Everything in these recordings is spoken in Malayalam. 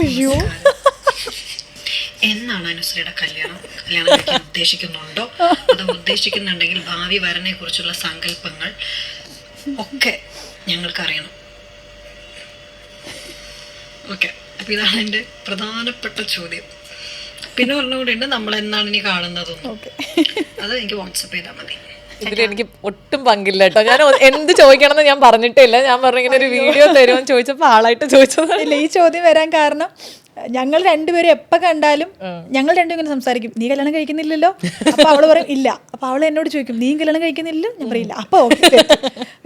അയ്യോ. എന്നാണ് അനുശ്രീയുടെ കല്യാണം? കല്യാണം കഴിക്കാൻ ഉദ്ദേശിക്കുന്നുണ്ടോ? അത് ഉദ്ദേശിക്കുന്നുണ്ടെങ്കിൽ ഭാവി വരനെ കുറിച്ചുള്ള സങ്കല്പങ്ങൾ ഒക്കെ ഞങ്ങൾക്ക് അറിയണം ഓക്കെ. അപ്പൊ ഇതാണ് എന്റെ പ്രധാനപ്പെട്ട ചോദ്യം. പിന്നെ ഒരെണ്ണം ഉണ്ട് നമ്മൾ എന്നാണ് ഇനി കാണുന്നതും അത് എനിക്ക് വാട്സപ്പ് ചെയ്താൽ മതി. ഇതിൽ എനിക്ക് ഒട്ടും പങ്കില്ല കേട്ടോ. ഞാൻ എന്ത് ചോദിക്കണമെന്ന് ഞാൻ പറഞ്ഞിട്ടില്ല. ഞാൻ പറഞ്ഞു ഇങ്ങനെ ഒരു വീഡിയോ തരുമെന്ന് ചോദിച്ചപ്പോൾ ആളായിട്ട് ചോദിച്ചത് ഇല്ല ഈ ചോദ്യം വരാൻ കാരണം ഞങ്ങൾ രണ്ടുപേരും എപ്പോ കണ്ടാലും ഞങ്ങൾ രണ്ടും ഇങ്ങനെ സംസാരിക്കും. നീ കല്യാണം കഴിക്കുന്നില്ലല്ലോ? അപ്പൊ അവൾ പറയും ഇല്ല. അപ്പൊ അവൾ എന്നോട് ചോദിക്കും നീ കല്യാണം കഴിക്കുന്നില്ലല്ലോ? ഞാൻ പറയില്ല അപ്പൊ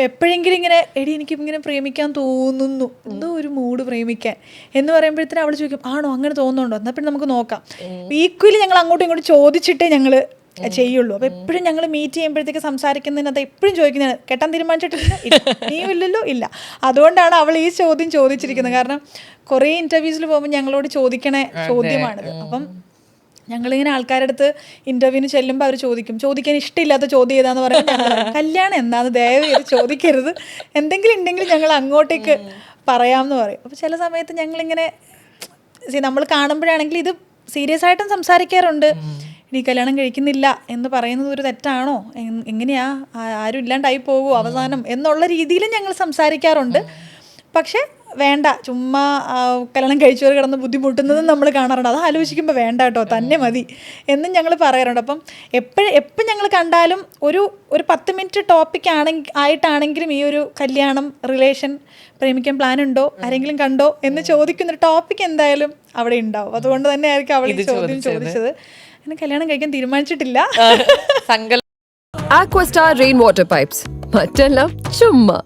എപ്പോഴെങ്കിലും ഇങ്ങനെ എടി എനിക്ക് ഇങ്ങനെ പ്രേമിക്കാൻ തോന്നുന്നു. എന്തോ ഒരു മൂഡ് പ്രേമിക്കാൻ. എന്ന് പറയുമ്പോഴത്തേനും അവൾ ചോദിക്കും ആണോ? അങ്ങനെ തോന്നുന്നുണ്ടോ? എന്നാ പിന്നെ നമുക്ക് നോക്കാം. ഈക്വലി ഞങ്ങൾ അങ്ങോട്ടും ഇങ്ങോട്ടും ചോദിച്ചിട്ടേ ഞങ്ങൾ ചെയ്യുള്ളൂ. അപ്പൊ എപ്പോഴും ഞങ്ങൾ മീറ്റ് ചെയ്യുമ്പോഴത്തേക്ക് സംസാരിക്കുന്നതിനകത്ത് എപ്പോഴും ചോദിക്കുന്നതാണ് കെട്ടാൻ തീരുമാനിച്ചിട്ടില്ല? നീ നീയും ഇല്ലല്ലോ ഇല്ല. അതുകൊണ്ടാണ് അവൾ ഈ ചോദ്യം ചോദിച്ചിരിക്കുന്നത്. കാരണം കുറേ ഇന്റർവ്യൂസിൽ പോകുമ്പോൾ ഞങ്ങളോട് ചോദിക്കണ ചോദ്യമാണിത്. അപ്പം ഞങ്ങളിങ്ങനെ ആൾക്കാരുടെ അടുത്ത് ഇന്റർവ്യൂവിന് ചെല്ലുമ്പോൾ അവർ ചോദിക്കും. ചോദിക്കാൻ ഇഷ്ടമില്ലാത്ത ചോദ്യം ഏതാന്ന് പറയുമ്പോൾ കല്യാണം എന്താന്ന്? ദയവ് ചെയ്ത് ചോദിക്കരുത്. എന്തെങ്കിലും ഉണ്ടെങ്കിൽ ഞങ്ങൾ അങ്ങോട്ടേക്ക് പറയാമെന്ന് പറയും. അപ്പോൾ ചില സമയത്ത് ഞങ്ങളിങ്ങനെ നമ്മൾ കാണുമ്പോഴാണെങ്കിൽ ഇത് സീരിയസ് ആയിട്ടും സംസാരിക്കാറുണ്ട്. ഇനി കല്യാണം കഴിക്കുന്നില്ല എന്ന് പറയുന്നത് ഒരു തെറ്റാണോ? എങ്ങനെയാ? ആരും ഇല്ലാണ്ടായി പോകുമോ അവസാനം എന്നുള്ള രീതിയിൽ ഞങ്ങൾ സംസാരിക്കാറുണ്ട്. പക്ഷെ വേണ്ട ചുമ്മാ കല്യാണം കഴിച്ചവർ കിടന്ന് ബുദ്ധിമുട്ടുന്നതും നമ്മൾ കാണാറുണ്ട്. അത് ആലോചിക്കുമ്പോൾ വേണ്ട കേട്ടോ തന്നെ മതി എന്നും ഞങ്ങൾ പറയാറുണ്ട്. അപ്പം എപ്പോഴും എപ്പം ഞങ്ങൾ കണ്ടാലും ഒരു ഒരു പത്ത് മിനിറ്റ് ടോപ്പിക് ആണെങ്കിൽ ആയിട്ടാണെങ്കിലും ഈ ഒരു കല്യാണം റിലേഷൻ പ്രേമിക്കാൻ പ്ലാൻ ഉണ്ടോ? ആരെങ്കിലും കണ്ടോ? എന്ന് ചോദിക്കുന്ന ടോപ്പിക് എന്തായാലും അവിടെ ഉണ്ടാവും. അതുകൊണ്ട് തന്നെ ആയിരിക്കും അവൾ ചോദ്യം ചോദിച്ചത്. എന്നെ കല്യാണം കഴിക്കാൻ തീരുമാനിച്ചിട്ടില്ല. സങ്കല്പ റെയിൻ വാട്ടർ പൈപ്സ് മറ്റെല്ലാം ചുമ്മാ.